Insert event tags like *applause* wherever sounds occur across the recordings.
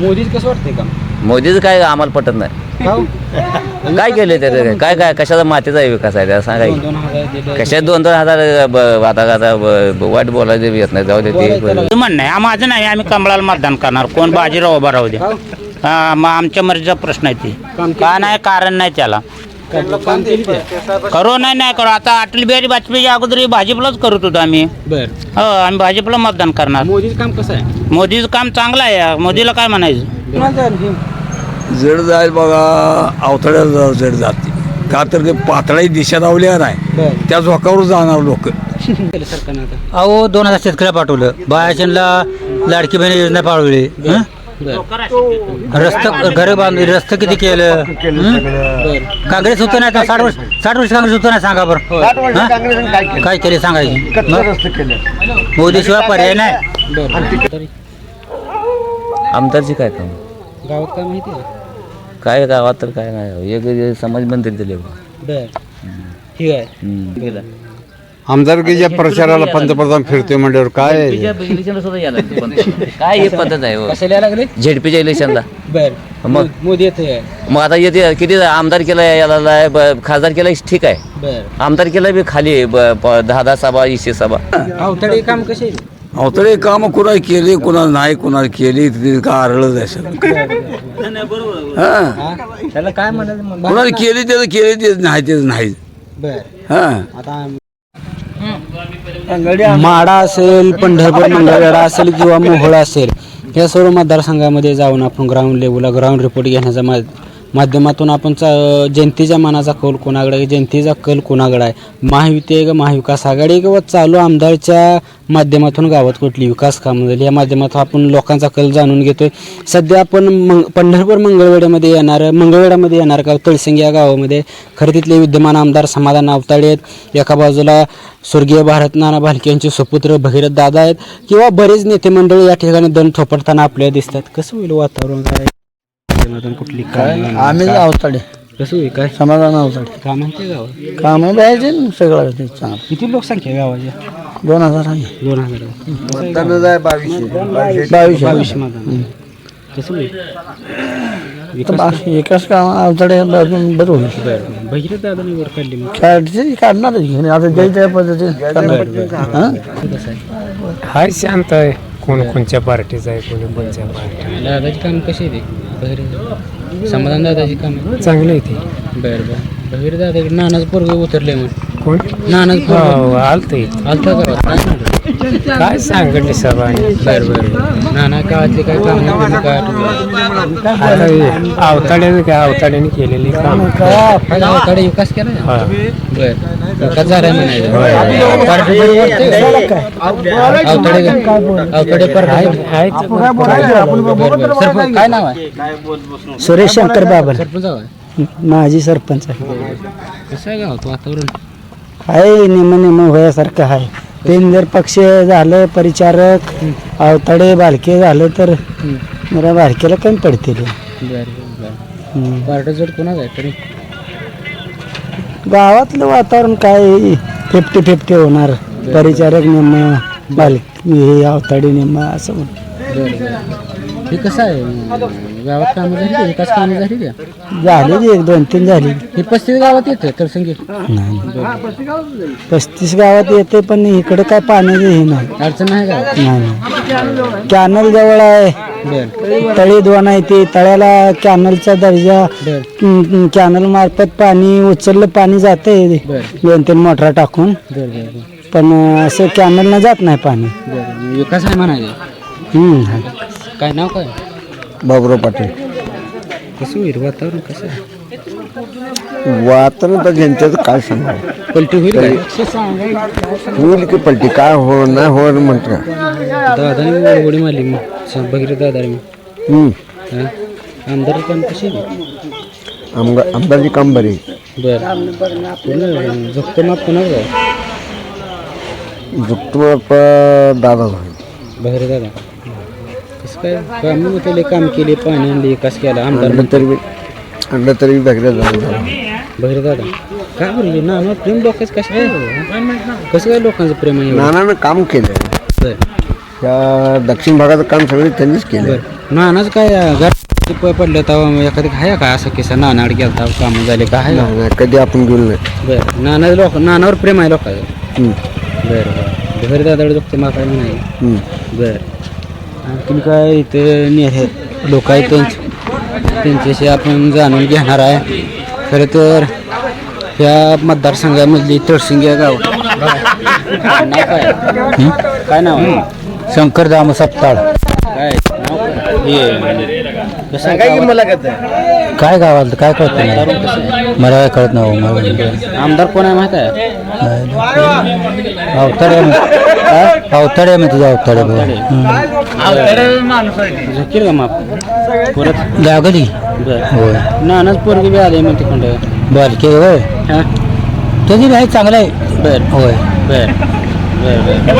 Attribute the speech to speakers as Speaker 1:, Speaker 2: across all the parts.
Speaker 1: मोदीच कसं वाटतंय काम?
Speaker 2: मोदीचं काय आम्हाला पटत नाही.
Speaker 1: का हो?
Speaker 2: काय केलं त्याचं काय? काय कशाचा मातीचा विकास आहे? त्याला सांगा की.
Speaker 1: दोन दोन हजार दिले.
Speaker 2: कशा दोन दोन हजार ब- आता आता ब- ब- वाईट बोलायचं येत नाही. जाऊ दे ते
Speaker 3: म्हणणं आहे माझं नाही आम्ही कमळाला मतदान करणार. कोण बाजीराव उभा राहू दे.
Speaker 1: का हो?
Speaker 3: हा, मग आमच्या मर्जीचा प्रश्न आहे ते.
Speaker 1: काम केलं.
Speaker 3: का नाही कारण नाही त्याला. करू नाही नाही करू. आता अटल बिहारी वाजपेयीच्या अगोदर भाजपलाच करत होतो आम्ही.
Speaker 1: बर.
Speaker 3: हो आम्ही भाजपला मतदान करणार.
Speaker 1: मोदीच काम कसं आहे?
Speaker 3: मोदीचं काम चांगलं आहे. मोदीला काय म्हणायचं?
Speaker 4: जड जाईल बघा अवतड्याला जड जाते. का तर ते पातळी दिशा लावल्या नाही त्या झोकावर जाणार लोक.
Speaker 1: केलं सरकारनं आता.
Speaker 5: अहो दोन हजार शेतकऱ्या पाठवलं. बायाचंदला लाडकी बहीण योजना पाळवली हं? रस्ता घर बांधली. रस्ते किती केलं? हं? काँग्रेस होतं नाही आता? साठ वर्ष साठ वर्ष काँग्रेस होतं नाही सांगा बरं. हं? काय केले? सांगायचे? मोदी शिवाय पर्याय नाही.
Speaker 2: आमदारची काय काम?
Speaker 1: गावात काय माहिती आहे?
Speaker 2: काय गावात तर काय नाही. एक समाज मंदिर दिले बा.
Speaker 1: बर. ठीक आहे.
Speaker 2: हम्म.
Speaker 6: आमदारकीच्या प्रचाराला पंतप्रधान फिरतोय म्हणल्यावर काय?
Speaker 2: इलेक्शनला सुद्धा यायला. काय हे पद्धत आहे हो?
Speaker 1: कशाला यायला लागले
Speaker 2: झेडपीच्या इलेक्शनला
Speaker 1: बर
Speaker 2: मग?
Speaker 1: मोदी येते
Speaker 2: मग आता येते किती आमदार केला याला खासदार केला ठीक आहे
Speaker 1: बर
Speaker 2: आमदार केला बी खाली आहे, ब- प- दहा दहा सभा वीसशे सभा
Speaker 1: अवतडे काम कसे आहे?
Speaker 4: अवतडे काम कुणा केले कुणाला नाही कुणाला केली ते का आरळच आहे सगळं हा
Speaker 1: त्याला काय मग?
Speaker 4: कुणाला केली त्याचं केली ते नाही ते नाही
Speaker 1: बर
Speaker 4: हा
Speaker 1: आता माडा असेल पंढरपूर मंगळवेढा असेल किंवा मोहोळा असेल या सर्व मतदारसंघामध्ये जाऊन आपण ग्राउंड लेवलला ग्राउंड रिपोर्ट घेण्याचा मा माध्यमातून आपण चा- जनतेच्या मनाचा कौल कोणाकडे आहे? जनतेचा कल कोणाकडे आहे? महायुती आहे का महाविकास आघाडी किंवा चालू आमदारच्या माध्यमातून गावात कुठली विकास कामं झाली? या माध्यमातून आपण लोकांचा कल जाणून घेतोय. सध्या आपण मंग पंढरपूर मंगळवेड्यामध्ये येणार मंगळवेड्यामध्ये येणार का? तळसिंग या गावामध्ये. खरं तिथले विद्यमान आमदार समाधान आवताडे आहेत. एका बाजूला स्वर्गीय भारत नाना भालके यांचे सुपुत्र भगीरथ दादा आहेत. किंवा बरेच नेते मंडळी या ठिकाणी दण थोपटताना आपल्याला दिसतात. कसं होईल वातावरण? काय माध्यमातून कुठली काय?
Speaker 7: आम्ही अवताडे.
Speaker 1: कसं होईल? काय?
Speaker 7: समाधान अवताडे.
Speaker 1: काय म्हणते गावात
Speaker 7: काम ना सगळं ते चांगलं.
Speaker 1: किती लोकसंख्या आहे गावाची?
Speaker 7: दोन हजार आहे.
Speaker 1: दोन हजार.
Speaker 7: बावीसशे.
Speaker 1: बावीस मतदान. कसं होईल?
Speaker 7: तर बाकी एकाच काम अवताडे अजून बरं होईल.
Speaker 1: भगीरथ दादा निवड काढली मग.
Speaker 7: काय काढणारच घेणे आता जय त्या पद्धतीने करणार हां?
Speaker 1: कसं आहे?
Speaker 8: हाय शांत आहे. कोण कोणत्या पार्टीचा आहे कोणी कोणत्या पार्टी
Speaker 1: दादाची काम कशी आहे ते? भगीरथ समाधान दादाची काम
Speaker 8: चांगलं आहे ते.
Speaker 1: बरं बरं. भगीरथ दादा नानाच पोरग उतरले मग
Speaker 8: कोण?
Speaker 1: नानाच
Speaker 8: हो आलत.
Speaker 1: आलता गावात काय
Speaker 8: सांगली सभा
Speaker 1: बरं बरं नाना काळातले काय काम नाही काय
Speaker 8: आता अवताड्यानं काय अवताड्याने केलेली काम.
Speaker 1: गावाकडे विकास केला. बर. विकास वाटते? अवतडे अवतडे सरपंच काय नाव आहे?
Speaker 7: सुरेश शंकर बाबर
Speaker 1: सरपंच
Speaker 7: माजी सरपंच आहे.
Speaker 1: कसं आहे गावात वातावरण?
Speaker 7: आहे निम निम होयासारखं आहे. जर पक्ष झालं परिचारक अवताडे बालके झालं तर जरा बालकेला कमी पडतील.
Speaker 1: कोणाच आहे तरी?
Speaker 7: गावातलं वातावरण काय फिफ्टी फिफ्टी होणार परिचारक निम्म बालकी हे अवताडे निम्म असं म्हणून.
Speaker 1: बरं बरं. हे कसं आहे? गावात कामं झाली का? कामं झाली का?
Speaker 7: झाली एक दोन तीन झाली.
Speaker 1: हे पस्तीस गावात येतं तर संगीत
Speaker 7: पस्तीस गावात येते पण इकडे काय पाण्याचं हे नाही.
Speaker 1: अडचण नाही गावात
Speaker 7: नाही. कॅनल जवळ आहे.
Speaker 1: बरं.
Speaker 7: तळी दोन आहे ते. तळ्याला कॅनलचा दर्जा
Speaker 1: बरं.
Speaker 7: कॅनल मार्फत पाणी उचललं पाणी जाते
Speaker 1: बरं.
Speaker 7: दोन तीन मोटरा टाकून.
Speaker 1: बरं बरं बरं.
Speaker 7: पण असं कॅनलनं जात नाही पाणी.
Speaker 1: बरं विकास आहे म्हणायचं
Speaker 7: हम्म.
Speaker 1: काय नाव काय?
Speaker 6: बाबुराव पाटील.
Speaker 1: कसं होईल? वातावरण कसं आहे?
Speaker 6: वातावरण तर जनतेचं काय सांगा?
Speaker 1: पलटी होईल काय
Speaker 6: होईल की पलटी? काय हो नाही हो म्हणतो.
Speaker 1: दादाने उडी मारली मग. दादाने मग
Speaker 6: हम्म.
Speaker 1: हा? आमदार काम कशी
Speaker 6: आमदार आमदारची काम बरी
Speaker 1: बर. पूर्ण झोपतो माप पुन्हा
Speaker 6: जुकतो दादा
Speaker 1: बाहेर दादा. कसं काय काम त्याला काम केले पाणी आणले विकास केला आमदार
Speaker 6: आणलं तरी आणलं तरी बघितलं जाऊन
Speaker 1: बाहेर दादा. काय बरं ना ना प्रेम लोकांचं कसं काय कसं काय लोकांचं प्रेम आहे?
Speaker 6: नानानं काम केलं
Speaker 1: बर.
Speaker 6: त्या दक्षिण भागाचं काम सगळे त्यांनीच केलं
Speaker 1: बर. नानाच काय घर पडलं तेव्हा एखादी आहे का? असं किस्सा? नानाड गेलता कामं झाले का? आहे?
Speaker 9: कधी आपण गेलो नाही.
Speaker 1: बरं. नाना लोक नानावर प्रेम आहे लोकांचं. बरं बरं. घरी दादाकडे दुखते मला काय म्हणाय बरं. आणखीन काय इथं ने लोक आहेत त्यांचे. त्यांच्याशी आपण जाणून घेणार आहे. खरं तर ह्या मतदारसंघामधली तळसिंग या गाव. नाव काय? हं? काय नाव आहे?
Speaker 5: शंकर दाम सप्ताळ.
Speaker 1: काय? नाव काय? हे, कसं आहे. गावात?
Speaker 5: काय गावात काय कळत मला काय कळत नाही हो, मला
Speaker 1: आमदार कोण आहे माहीत आहे?
Speaker 5: अवताडे अवताडे मी तुझा अवताडे
Speaker 1: झकीर का माप. परत बर.
Speaker 5: होय.
Speaker 1: नानाच पोरगी बी आले मग तिकडं
Speaker 5: बालके होय?
Speaker 1: हा?
Speaker 5: त्याची बी आहे चांगलं आहे.
Speaker 1: बर.
Speaker 5: होय.
Speaker 1: बर. बर बर.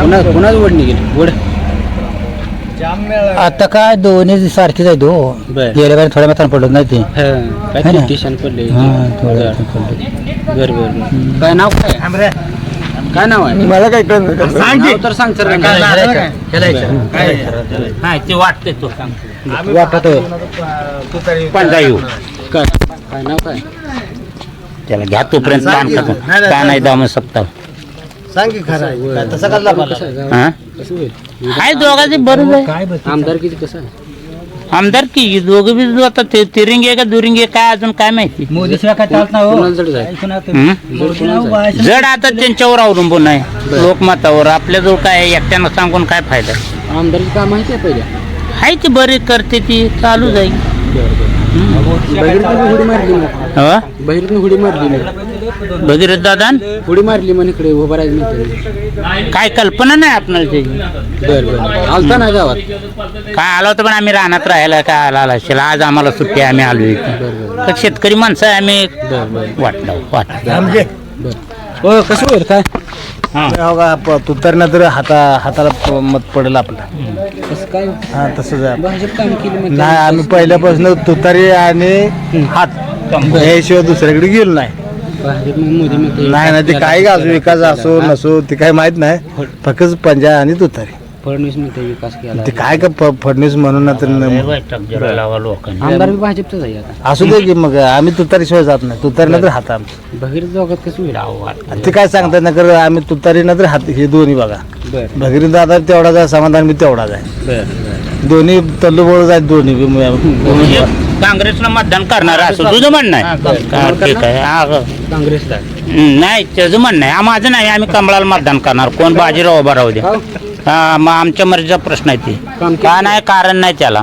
Speaker 1: कुणा कुणाच वड निघेल? वड.
Speaker 5: आता काय दोन्ही सारखीच आहे हो.
Speaker 1: बर.
Speaker 5: गेल्या वेळेला थोड्या मात्र पडत नाही ते.
Speaker 1: हा, काय
Speaker 5: है ना?
Speaker 1: टेन्शन पडले.
Speaker 5: हा, थोडं
Speaker 1: बर.
Speaker 5: मात्र पडलं.
Speaker 1: बर बर काय नाव काय? काय नाव आहे?
Speaker 9: मला काय कळत
Speaker 1: नाव तर सांग सर.
Speaker 3: नाही ते वाटते तो.
Speaker 1: वाटत काय? काय नाव काय?
Speaker 3: त्याला घ्या तोपर्यंत काय नाही दाम सप्ताह?
Speaker 1: आहे?
Speaker 3: हा? आहे दोघांचे बरोबर आहे.
Speaker 1: आमदार किती कसं आहे?
Speaker 3: आमदार की दोघं बी आता ते तिरिंगे आहे का दुरिंगे आहे, काय अजून काय माहिती?
Speaker 5: मोदी शिवाय काय चालत नाही हो.
Speaker 1: जड
Speaker 3: हं? आता त्यांच्यावर अवलंबून आहे लोकमतावर. आपल्याजवळ काय आहे, एकट्यानं सांगून काय फायदा?
Speaker 1: आमदारची काम माहिती आहे पहिले
Speaker 3: आहे ती बरी करते ती चालू जाईल.
Speaker 1: बहिरीतून उडी मारली मग.
Speaker 3: हो
Speaker 1: बहिरीतून उडी मारली मग.
Speaker 3: भगीरथ दादा
Speaker 1: उडी मारली मग इकडे उभं राहायचं म्हणते
Speaker 3: काय कल्पना नाही आपल्याला त्याची?
Speaker 1: बर बर. आलता ना गावात?
Speaker 3: काय आलो होतं पण आम्ही रानात राहायला काय आला आला. असेल आज आम्हाला सुट्टी आहे, आम्ही आलो इथं तर शेतकरी माणसं आहे आम्ही वाटलं वाटलं.
Speaker 1: हो कसं होईल काय?
Speaker 10: तुतारनं तर हाता हाताला प- मत पडेल आपलं.
Speaker 1: कसं काय?
Speaker 10: हा तसंच आहे.
Speaker 1: भाजप काम केली मग
Speaker 10: नाही आम्ही पहिल्यापासून तुतारी आणि हात. याशिवाय दुसऱ्याकडे गेलो नाही.
Speaker 1: भाजप मग मोदी म्हणते
Speaker 10: नाही ना ते काही असो विकास असो नसो ते काही माहीत नाही. फक्त पंजा आणि तुतारी
Speaker 1: फडणवीस म्हणते विकास केला.
Speaker 10: ते काय का फ- फडणवीस म्हणून तर न-
Speaker 3: लोकांनी.
Speaker 1: आमदार बी भाजपचाच आहे आता.
Speaker 10: असू दे की मग आम्ही तुतारी शिवाय जात नाही. तुतारी नंतर हात आमचं.
Speaker 1: भगीरथ दोघात कसं होईल?
Speaker 10: आणि ते काय सांगतात ना कर आम्ही तुतारी नंतर हात हे दोन्ही बघा.
Speaker 1: बर.
Speaker 10: भगीरथ दादा तेवढाच आहे समाधान मी तेवढाच आहे.
Speaker 1: बर
Speaker 10: दोन्ही तल्लूबळच आहेत दोन्ही बी.
Speaker 3: काँग्रेसला मतदान करणार असं तुझं म्हणणं आहे? का, ठीक आहे. हा, ग.
Speaker 1: काँग्रेसला.
Speaker 3: नाही त्याचं म्हणणं आहे. माझं नाही आम्ही कमळाला मतदान करणार. कोण बाजीराव उभा राहू द्या हा. मग आमच्या मर्जीचा प्रश्न आहे ते. का नाही कारण नाही त्याला.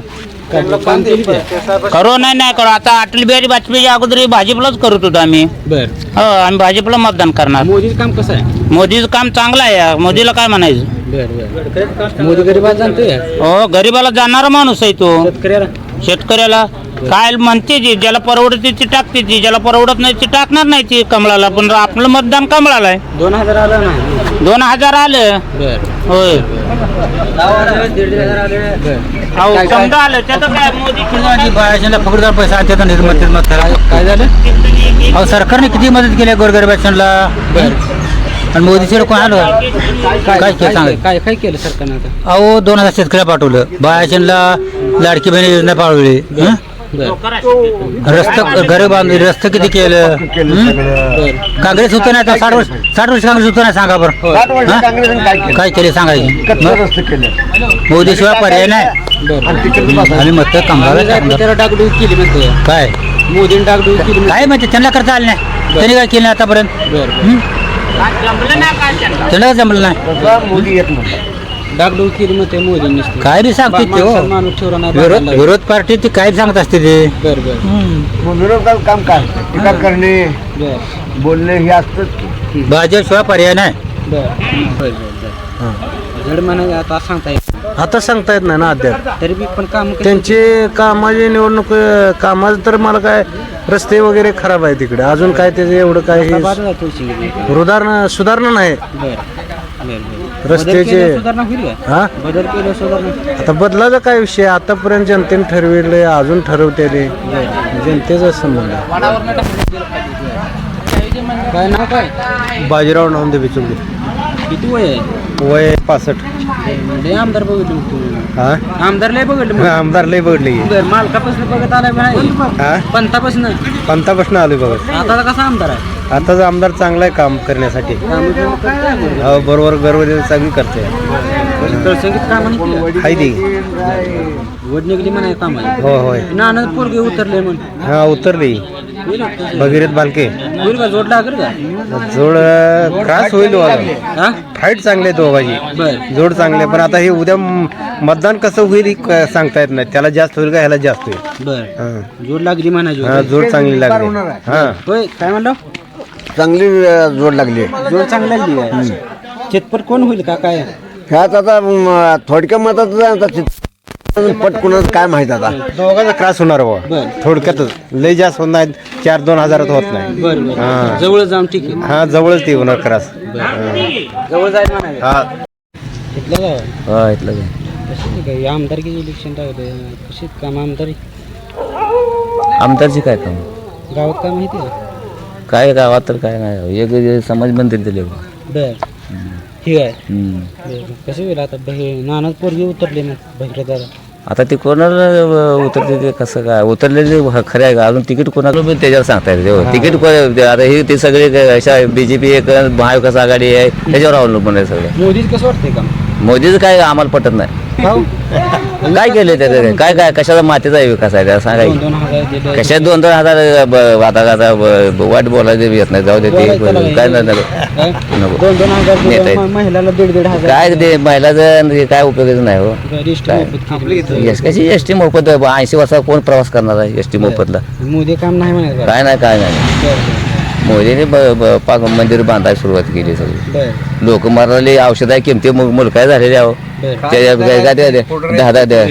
Speaker 3: करू नाही नाही करू. आता अटल बिहारी वाजपेयीच्या अगोदर हे भाजपलाच करत होतो आम्ही.
Speaker 1: बर.
Speaker 3: हो आम्ही भाजपला मतदान करणार.
Speaker 1: मोदीचं काम कसं आहे?
Speaker 3: मोदीचं काम चांगलं आहे. यार. मोदीला काय म्हणायचं?
Speaker 1: बर बर. मोदी गरीबात जाणतोय?
Speaker 3: हो गरीबाला जाणारा माणूस आहे तो.
Speaker 1: शेतकऱ्याला?
Speaker 3: शेतकऱ्याला. काय म्हणते ती? ज्याला परवडते ती टाकते ती. ज्याला परवडत नाही ती टाकणार नाही ती कमळाला. पण आपलं मतदान कमळाला आहे.
Speaker 1: दोन हजार आलं नाही
Speaker 3: दोन हजार आलं.
Speaker 1: बर.
Speaker 3: होय.
Speaker 1: बर.
Speaker 3: अहो, समजा आलं त्याचं काय मोदी
Speaker 5: बायाशाला फकडदार पैसा आहे त्याचा निर्मत निर्मत करा.
Speaker 1: काय झालं?
Speaker 5: अहो सरकारने किती मदत केली गोरगरिबाशांना आणि मोदीचे कोण आलं.
Speaker 1: काय
Speaker 5: काय केलं सांगा?
Speaker 1: काय काय केलं सरकारनं आता?
Speaker 5: अहो दोन हजार शेतकऱ्या पाठवलं. बायाशांना लाडकी बहिणी योजना पाळवली. हं? रस्ता घर बांधले रस्ते किती केलं? हं? काँग्रेस होतं ना आता साठ वर्ष साठ वर्ष काँग्रेस होतं ना सांगा बरं. हं? काय केले? सांगायचे? मोदी शिवाय पर्याय नाही. आम्ही मत.
Speaker 1: त्याला केली म्हणते.
Speaker 5: काय?
Speaker 1: मोदीने केली म्हणते.
Speaker 5: काय माहिती त्यांना करता आलं नाही. त्यांनी काय केलं नाही आतापर्यंत?
Speaker 1: बर
Speaker 5: हं? त्यांना? काय जमलं नाही.
Speaker 1: नुसती.
Speaker 5: काय बी सांगते ते हो.
Speaker 1: माणूस ठेवला नाही
Speaker 5: विरोध
Speaker 1: बांधायला.
Speaker 5: विरोध पार्टी ती काय सांगत असते ते?
Speaker 1: बर
Speaker 10: काम काय? टीका करणे
Speaker 1: बर.
Speaker 10: बोलणे हे असतं
Speaker 5: भाजपशिवाय पर्याय नाही.
Speaker 1: बर बर बर जड म्हणा आता सांगता येत
Speaker 10: आता सांगता येत नाही ना अद्याप.
Speaker 1: तरी बी पण काम
Speaker 10: त्यांचे कामाचे निवडणूक कामाचं तर मला काय रस्ते वगैरे खराब आहे तिकडे. अजून काय त्याचं एवढं काय हे सुधारणा सुधारणा नाही. रस्त्याचे-
Speaker 1: सुधारणा होईल का?
Speaker 10: हा?
Speaker 1: बदल केलं सुधारणा
Speaker 10: आता बदलाचा काय विषय? आतापर्यंत जनतेने ठरविले अजून ठरवते ते. जनतेचा संबंध. आहे.
Speaker 1: काय नाव काय?
Speaker 10: बाजीराव नवंदे बिचुंगे
Speaker 1: किती वय आहे?
Speaker 10: वय पासष्ट.
Speaker 1: लय आमदार बघितलं मग
Speaker 9: हा?
Speaker 1: आमदार लय बघडलं
Speaker 9: आमदार लय बघडले
Speaker 1: बर मालकापासून बघत आलाय
Speaker 9: हा?
Speaker 1: पंतापासून.
Speaker 9: पंतापासून आलोय बघत
Speaker 1: आता कसा आमदार आहे?
Speaker 9: आताच आमदार चांगला आहे काम करण्यासाठी. हो बरोबर बरोबर चांगली करते. ती.
Speaker 1: म्हणाय
Speaker 9: हो होय.
Speaker 1: नाना पोरगे उतरले म्हणून
Speaker 9: हा उतरली. भगीरथ बालके.
Speaker 1: होईल का? जोड लागेल का?
Speaker 9: जोड त्रास होईल.
Speaker 1: हा?
Speaker 9: फाईट चांगले आहेत दोघांची.
Speaker 1: बर.
Speaker 9: जोड चांगले पण आता हे उद्या म- मतदान कसं होईल हे क- सांगता येत नाही. त्याला जास्त होईल का ह्याला जास्त होईल.
Speaker 1: बर.
Speaker 9: हा.
Speaker 1: जोड लागली म्हणायची
Speaker 9: हा जोड चांगली लागली. हा.
Speaker 1: होय काय म्हणलं?
Speaker 6: चांगली जोड लागली.
Speaker 1: जोड चांगली लागली चितपट कोण होईल का? काय?
Speaker 6: ह्यात आता म, थोडक्या मतात आता चित- पट कुणाचं काय माहीत आता?
Speaker 9: दोघांचा त्रास होणार
Speaker 1: बर.
Speaker 9: बघा थोडक्यातच लय जास्त होत नाही. चार दोन हजारात होत नाही.
Speaker 1: बर बर.
Speaker 9: हा.
Speaker 1: जवळ जाऊन ठीक आहे.
Speaker 9: हा जवळच ते होणार त्रास.
Speaker 1: जवळ जायला म्हणायचं
Speaker 9: हा.
Speaker 1: इथलं
Speaker 2: हा.
Speaker 1: कशी काय? आमदारकीचे इलेक्शन काम आमदारी?
Speaker 2: आमदारची काय काम?
Speaker 1: गावात काय माहिती आहे?
Speaker 2: काय गावात तर काय नाही. एक समाज मंदिर दिले
Speaker 1: बर. ठीक आहे. बरं. कसं होईल आता? बहि नानाच पोरगी उतरले मग बहिरे दादा?
Speaker 2: आता ते कोणाला अ, उतरते ते कसं काय? उतरलेले ह- खरं आहे का? अजून तिकीट कोणाला पण त्याच्यावर सांगता येते तिकीट को- ते आता हे ते सगळे क- अशा बीजेपी एक महाविकास आघाडी आहे त्याच्यावर अवलंबून आहे सगळं.
Speaker 1: मोदीच कसं वाटतंय काम?
Speaker 2: मोदीचं काय आम्हाला पटत नाही. काय केले त्याचं काय? काय कशाचा मातीचा विकास आहे? त्याला सांगा
Speaker 1: दोन
Speaker 2: की.
Speaker 1: दोन
Speaker 2: दोन दोन हजार ब- आता आता ब- वाट बोलायचं येत नाही. जाऊ दे ते काय
Speaker 1: नाही.
Speaker 2: नको.
Speaker 1: दोन दोन हजार दिले,
Speaker 2: नेता आहेत.
Speaker 1: म- महिलाला दीड दीड हजार.
Speaker 2: काय ते महिलाचं हे काय उपयोगाचं नाही हो.
Speaker 1: रिस्ट
Speaker 2: काय?
Speaker 1: मोफत केली.
Speaker 2: एस कशी एस टी मोफत? ऐंशी वर्षा कोण प्रवास करणार आहे एस टी मोफतला?
Speaker 1: मोदी काम नाही म्हणायचं
Speaker 2: काय नाही काय नाही. मोदीने ब- ब- पाक मंदिर बांधायला सुरुवात केली सगळी.
Speaker 1: बर.
Speaker 2: लोक मरणारी औषध आहे किमती मुलकाय झालेले आहो दहा दहा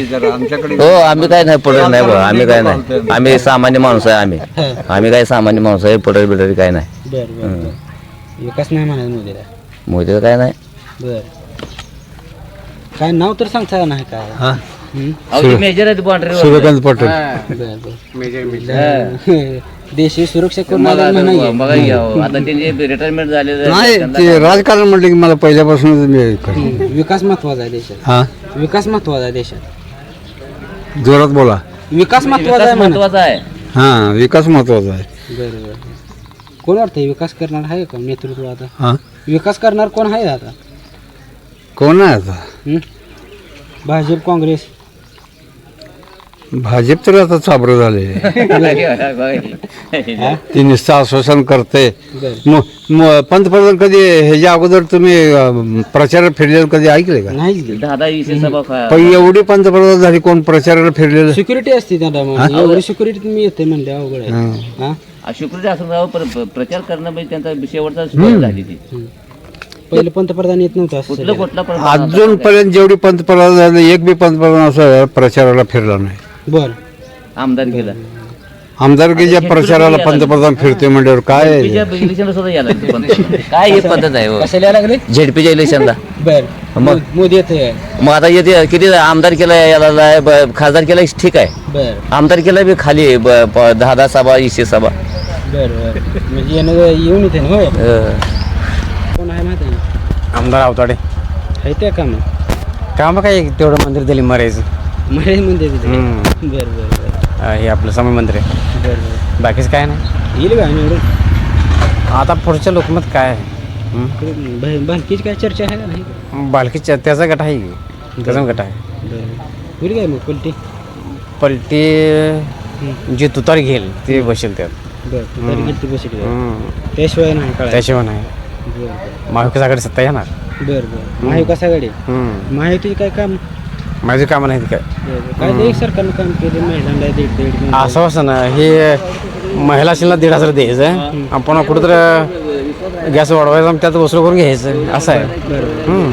Speaker 2: हो आम्ही काय नाही पुढे नाही आम्ही काय नाही. आम्ही सामान्य माणूस आहे आम्ही. आम्ही काय सामान्य माणूस आहे पुढे बिडरी काय नाही.
Speaker 1: बर बर विकास नाही म्हणायचं मोदीला?
Speaker 2: मोदीचं काय नाही.
Speaker 1: बर. काय नाव तर सांगता नाही काय? हं?
Speaker 2: मेजर आहेत बाउंड्री
Speaker 9: सूर्यकांत पाटील.
Speaker 1: बर बर. देशी सुरक्षा करून.
Speaker 2: आता त्यांचे रिटायरमेंट झाले
Speaker 9: नाही ते राजकारण म्हटलं की मला पहिल्यापासूनच मी करतो.
Speaker 1: विकास महत्त्वाचा आहे देशात.
Speaker 9: हा?
Speaker 1: विकास महत्त्वाचा आहे देशात.
Speaker 9: जोरात बोला.
Speaker 1: विकास महत्त्वाचा आहे म्हणा.
Speaker 2: महत्त्वाचा आहे.
Speaker 9: हा विकास महत्त्वाचा आहे.
Speaker 1: बरं बरं कोण वाटतंय विकास करणार आहे का नेतृत्व आता?
Speaker 9: हा?
Speaker 1: विकास करणार कोण आहे आता?
Speaker 9: कोण आहे आता?
Speaker 1: हं? भाजप काँग्रेस.
Speaker 9: भाजप तर आता चाबर झाले *laughs* ते नुसतं आश्वासन करते
Speaker 1: बरं
Speaker 9: म- म- पंतप्रधान कधी ह्याच्या अगोदर तुम्ही प्रचारात फिरलेलं कधी ऐकले का?
Speaker 1: नाहीच गेलं
Speaker 2: दहा दहा वीस सभा
Speaker 9: पण एवढी पंतप्रधान झाली कोण प्रचाराला फिरलेलं?
Speaker 1: सिक्युरिटी असते म्हणजे एवढी सिक्युरिटी तुम्ही येते म्हणले अवघड आहे.
Speaker 9: हा.
Speaker 1: हा?
Speaker 2: पर- पर- प्रचार करणं म्हणजे त्यांचा शेवटचा झाली ती.
Speaker 1: पहिले पंतप्रधान येत नव्हतं असं
Speaker 2: कुठलं
Speaker 1: सगळं.
Speaker 2: कुठला पण
Speaker 9: अजूनपर्यंत जेवढी पंतप्रधान झाले एक बी पंतप्रधान असं प्रचाराला फिरला नाही.
Speaker 1: बरं.
Speaker 2: आमदार केला
Speaker 9: आमदारकीच्या प्रचाराला पंतप्रधान फिरते म्हणल्यावर काय
Speaker 2: इलेक्शनला सुद्धा यायला लागले पंतप्रधान. काय ही पद्धत आहे हो?
Speaker 1: कशाला यायला लागले?
Speaker 2: झेडपीच्या इलेक्शनला.
Speaker 1: बर.
Speaker 2: मग?
Speaker 1: मोदी येते
Speaker 2: मग आता येते किती आमदार केला याला लाय, ब- खासदार केला ठीक आहे.
Speaker 1: बर.
Speaker 2: आमदार केला बी खाली आहे, ब- प- दहा दहा सभा वीसशे सभा.
Speaker 1: बर बर. म्हणजे येणं येऊन येते ना हो
Speaker 2: अं,
Speaker 1: कोण आहे माहिती आहे?
Speaker 11: आमदार अवताडे
Speaker 1: आहे त्या काम
Speaker 11: काम काय? तेवढं मंदिर दिली मरायचं
Speaker 1: मराठी म्हणते तिथे बर बर बर.
Speaker 11: हे आपलं समय मंदिर आहे.
Speaker 1: बर बर.
Speaker 11: बाकीच काय नाही?
Speaker 1: येईल का निवडून
Speaker 11: आता पुढच्या लोकमत काय आहे?
Speaker 1: भा- भालकीची काय चर्चा आहे का नाही?
Speaker 11: बालकीच्या त्याचा गट आहे की? त्याचा गट आहे.
Speaker 1: बरं. होईल काय मग पलटी?
Speaker 11: पलटी जे तुतार घेईल ते बसेल त्यात.
Speaker 1: बरं तरी किती बसली
Speaker 11: हम्म.
Speaker 1: त्याशिवाय नाही कळायचं.
Speaker 11: त्याशिवाय नाही.
Speaker 1: बरं
Speaker 11: महाविकास आघाडी सत्ता येणार?
Speaker 1: बरं बरं. महाविकास आघाडी?
Speaker 11: हम्म.
Speaker 1: महायुतीचे काय काम?
Speaker 11: माझी कामं नाहीत काय.
Speaker 1: काय ते एक सरकारनं काम केले महिलांना दीड दीड दोन-
Speaker 11: असं असं ना हे महिला शिल्लक दीड हजार द्यायचं. आपण कुठंतरी गॅस वाढवायचा आणि त्यात वसूल करून घ्यायचं. असं आहे. हम्म.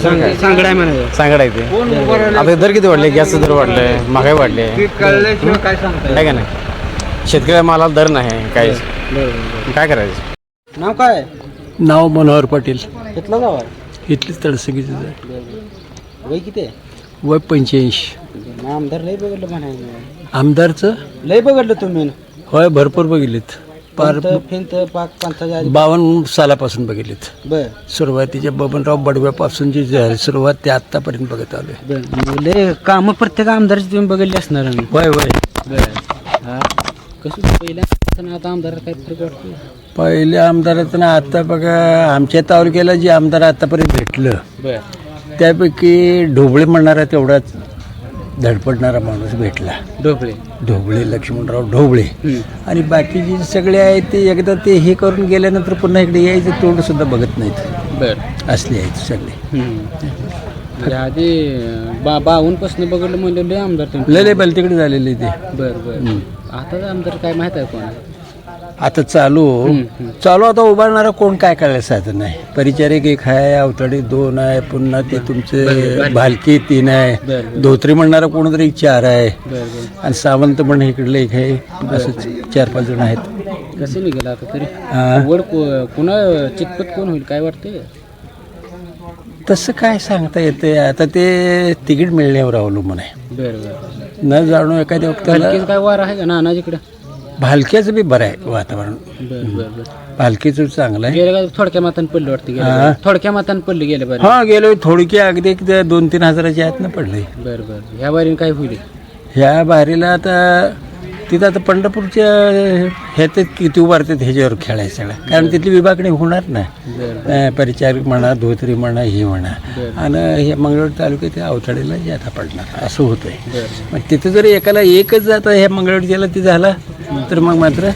Speaker 1: सांग- सांगड आहे म्हणायचं.
Speaker 11: सांगड आहे ते. आता दर किती वाढले? गॅसचे दर वाढले महागाई वाढले.
Speaker 1: काय
Speaker 11: का नाही. शेतकऱ्या मालाला दर नाही काही
Speaker 1: बरं
Speaker 11: काय करायचं?
Speaker 1: नाव काय?
Speaker 9: नाव मनोहर पाटील.
Speaker 1: घेतलं गाव
Speaker 9: इथलीच तळसगीच.
Speaker 1: वय किती आहे?
Speaker 9: वय पंच्याऐंशी.
Speaker 1: आमदार लय बघडलं म्हणायचं.
Speaker 9: आमदारचं?
Speaker 1: लय बघडलं तुम्ही.
Speaker 9: होय भरपूर बघितलेत.
Speaker 4: पार
Speaker 1: फिंत पाक आधी.
Speaker 4: बावन्न सालापासून बघितलेत.
Speaker 1: बर.
Speaker 4: सुरुवातीच्या बबनराव बडव्यापासून जी झाली सुरुवात ते आत्तापर्यंत बघत
Speaker 1: बर. लय कामं प्रत्येक आमदारची तुम्ही बघितली असणार आम्ही.
Speaker 4: वय वय
Speaker 1: बर. हा. कसं पहिल्या आणि आता आमदाराला काय फरक वाटतो
Speaker 4: पहिल्या आमदाराचं ना आता बघा आमच्या तालुक्याला जे आमदार आतापर्यंत भेटलं
Speaker 1: बर.
Speaker 4: त्यापैकी ढोबळे म्हणणारा तेवढाच धडपडणारा माणूस भेटला.
Speaker 1: डोबळे
Speaker 4: ढोबळे लक्ष्मणराव ढोबळे. आणि बाकीचे जे सगळे आहेत ते एकदा ते हे करून गेल्यानंतर पुन्हा इकडे यायचं तोंड सुद्धा बघत नाहीत.
Speaker 1: बर.
Speaker 4: असले आहेत सगळे.
Speaker 1: म्हणजे आधी बा बावनपासून बघितलं म्हणजे लय आमदार
Speaker 4: लय लय बल तिकडे झालेले ते.
Speaker 1: बर बर. आता आमदार काय माहीत आहे कोण?
Speaker 4: आता चालू. चालू आता उभारणारा कोण काय करायला साधन नाही. परिचारिक एक आहे अवतडे दोन आहे पुन्हा ते तुमचे भालकी तीन आहे. धोत्री म्हणणारा कोणतरी चार आहे. आणि सावंत पण इकडले एक आहे. असं चार पाच जण आहेत.
Speaker 1: कसं निघालं आता तरी?
Speaker 4: हा.
Speaker 1: वड पुन्हा चितपत कोण होईल काय वाटतंय?
Speaker 4: तसं काय सांगता येते आता ते तिकीट मिळण्यावर अवलंबून आहे.
Speaker 1: बर बर
Speaker 4: न जाणू एखाद्या वक्ताला
Speaker 1: भालकीचं काय वार आहे का? ना इकडं
Speaker 4: भालक्याचं बी बरं आहे वातावरण.
Speaker 1: बर बर बर.
Speaker 4: भालकीचं चांगलं आहे.
Speaker 1: थोडक्या मातान पडलं वाटतं
Speaker 4: हा.
Speaker 1: थोडक्या मातान पडले गेले बरं
Speaker 4: हा गेलो थोडकी अगदी एक दोन तीन हजाराच्या आहेत ना पडले
Speaker 1: बर बर. ह्या बारीने काय होईल?
Speaker 4: ह्या बारीला आता तिथं आता पंढरपूरच्या ह्यात किती उभारतात ह्याच्यावर खेळायचं सगळं. कारण तिथली विभागणी होणार ना. परिचारिक म्हणा धोत्री म्हणा हे म्हणा. आणि हे मंगळवेर तालुक्यात अवथाडीला जाता पडणार. असं होतंय. मग तिथं जर एकाला एकच जाता ह्या मंगळवेर जिल्हा ती झाला तर मग मात्र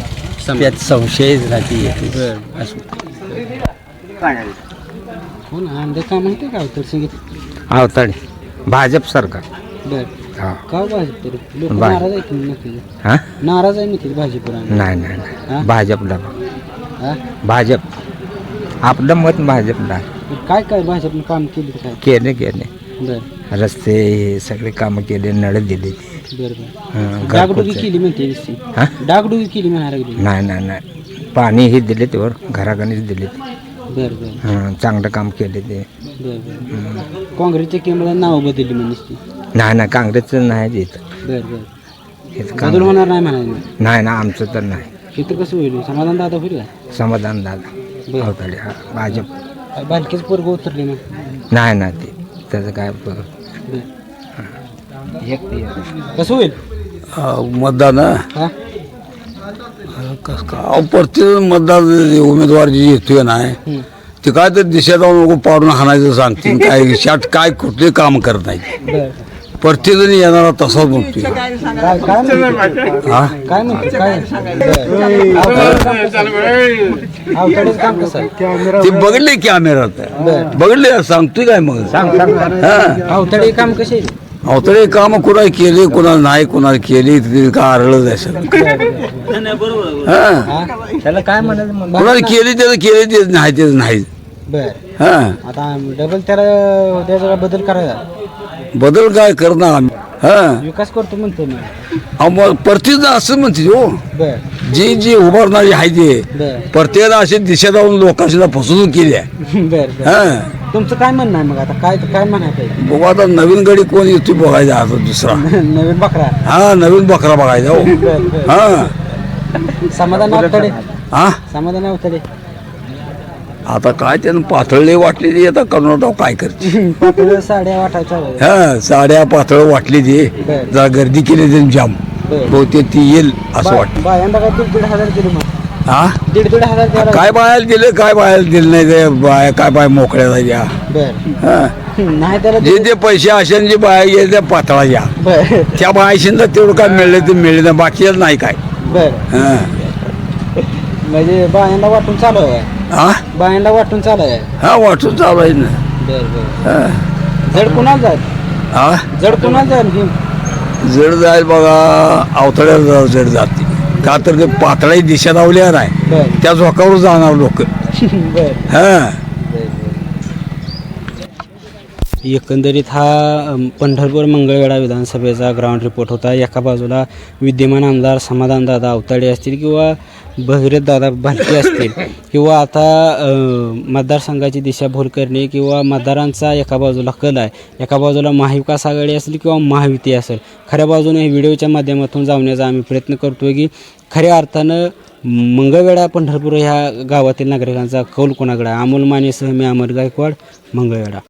Speaker 4: त्यात संशय राहते येते. असं
Speaker 1: हो ना आमदार काय माहिती का
Speaker 5: अवताडे भाजप सरकार.
Speaker 1: बर.
Speaker 5: हा.
Speaker 1: का भाजप तरी लोक
Speaker 5: बा-
Speaker 1: नाराज नक्की.
Speaker 5: हा?
Speaker 1: नाराज आहे नक्की भाजपवर आम्ही.
Speaker 5: नाही नाही
Speaker 1: हा?
Speaker 5: नाही भाजपला
Speaker 1: हा?
Speaker 5: भाजप. आपलं मत भाजपला.
Speaker 1: काय काय भाजपनं काम केलं काय?
Speaker 5: केले केले.
Speaker 1: बर.
Speaker 5: रस्ते हे सगळे कामं केले नळ दिले.
Speaker 1: बर बर. डागडुगी. केली म्हणते नुसती
Speaker 5: हा?
Speaker 1: डागडुगी केली म्हणायला लागली
Speaker 5: नाही नाही नाही. पाणी हे दिले तेवर घरागणीच दिले ते.
Speaker 1: बर बर.
Speaker 5: चांगलं काम केले ते.
Speaker 1: बर बर. काँग्रेसच्या केंद्राला नाव बदलली म्हणजे
Speaker 5: नाही नाही काँग्रेसचं नाही देत
Speaker 1: बर बर.
Speaker 5: हेच
Speaker 1: बदल
Speaker 5: काँग्रेस.
Speaker 1: होणार नाही म्हणायला
Speaker 5: नाही ना आमचं तर नाही.
Speaker 1: इथं कसं होईल? समाधान दादा होईल का?
Speaker 5: समाधान दादा. अवताडे हा भाजप.
Speaker 1: बालकीच पोरग उतरले ना?
Speaker 5: नाही ना ते त्याचं काय ब-
Speaker 1: कसं होईल?
Speaker 4: मतदान
Speaker 1: हा?
Speaker 4: अहो प्रत्येक मतदार उमेदवार जे येतोय ना ते काय तर दिशा जाऊन पाडून हाणायचं सांगते काय शाट काय कुठले काम करत नाही
Speaker 1: बर.
Speaker 4: जण येणारा तसाच म्हणतोय
Speaker 1: काय काय म्हणते?
Speaker 4: हा?
Speaker 1: काय म्हणते? काय अवताडेच काम कसं आहे?
Speaker 4: ते बघले कॅमेरात. बघले सांगतोय काय मग? हा.
Speaker 1: अवताडे काम कसे
Speaker 4: अवतळे काम कुणा केले कुणाला नाही कुणाला केली ते का आरळच आहे सगळं. हा.
Speaker 1: त्याला काय म्हणायचं मग
Speaker 4: कुणाला केली त्याचं केले तेच नाही तेच नाही.
Speaker 1: बर.
Speaker 4: हा.
Speaker 1: आता डबल त्याला त्याचा बदल करायचा.
Speaker 4: बदल काय करणार आम्ही? हा?
Speaker 1: विकास करतो म्हणतो
Speaker 4: अहो, मग प्रत्येक असं म्हणते हो.
Speaker 1: बर.
Speaker 4: जी जी उभारणारी आहे ते.
Speaker 1: बर.
Speaker 4: प्रत्येकाला अशी दिशा जाऊन लोकांशी फसवणूक केली आहे.
Speaker 1: बर बर.
Speaker 4: हा?
Speaker 1: तुमचं काय म्हणणं आहे मग आता? काय काय म्हणायचं
Speaker 4: बघू आता नवीन गडी कोण येतो बघायचा आता दुसरा. *laughs*
Speaker 1: नवीन बकरा.
Speaker 4: हा नवीन बकरा बघायचा हो.
Speaker 1: बर बर.
Speaker 4: हा.
Speaker 1: समाधान अवतडे
Speaker 4: हा?
Speaker 1: समाधान अवतडे
Speaker 4: आता काय त्यानं पातळले वाटली ती आता कर्नाटक काय करते?
Speaker 1: पातळ साड्या वाटायच्या
Speaker 4: हा साड्या पातळ वाटली ती.
Speaker 1: बर.
Speaker 4: जरा गर्दी केली त्यांनी जाम.
Speaker 1: बर.
Speaker 4: बहुतेक ती येईल असं वाटतं.
Speaker 1: बायांना काय दीड दीड हजार दिले मग?
Speaker 4: हा?
Speaker 1: दीड दीड हजार
Speaker 4: काय बायाला दिले काय बायाला दिले नाही ते बाया काय बाय मोकळ्या जायच्या
Speaker 1: बर.
Speaker 4: हा.
Speaker 1: नाही त्याला
Speaker 4: जे ते पैसे असेल जे बाया गेले त्या पातळा या
Speaker 1: बर.
Speaker 4: त्या बायाशींना तेवढं काय मिळले ते मिळले नाही बाकीच नाही काय.
Speaker 1: बर.
Speaker 4: हा.
Speaker 1: म्हणजे बायांना वाटून चालू आहे.
Speaker 4: हा?
Speaker 1: बायांना वाटून चालू आहे
Speaker 4: हा वाटून चालू आहे ना.
Speaker 1: बर बर.
Speaker 4: हा.
Speaker 1: जड कुणाला जात
Speaker 4: हा?
Speaker 1: जड कुणाला जात ही?
Speaker 4: जड जाईल बघा अवतड्याला जड जाते का तर ते पातळी दिशा लावल्यावर आहे
Speaker 1: बर.
Speaker 4: त्या झोकावर जाणार लोक. *laughs*
Speaker 1: बर.
Speaker 4: हा.
Speaker 1: एकंदरीत हा अम, पंढरपूर मंगळवेढा विधानसभेचा ग्राउंड रिपोर्ट होता. एका बाजूला विद्यमान आमदार समाधानदादा अवताडे असतील किंवा भगीरथ दादा भालके असतील किंवा आता मतदारसंघाची दिशाभूल करणे किंवा मतदारांचा एका बाजूला कल आहे एका बाजूला महाविकास आघाडी असेल किंवा महायुती असेल खऱ्या बाजूने व्हिडिओच्या माध्यमातून जावण्याचा आम्ही प्रयत्न करतो की खऱ्या अर्थानं मंगळवेडा पंढरपूर ह्या गावातील नागरिकांचा कौल कोणाकडे आहे? अमोल मानेसह मी अमर गायकवाड मंगळवेढा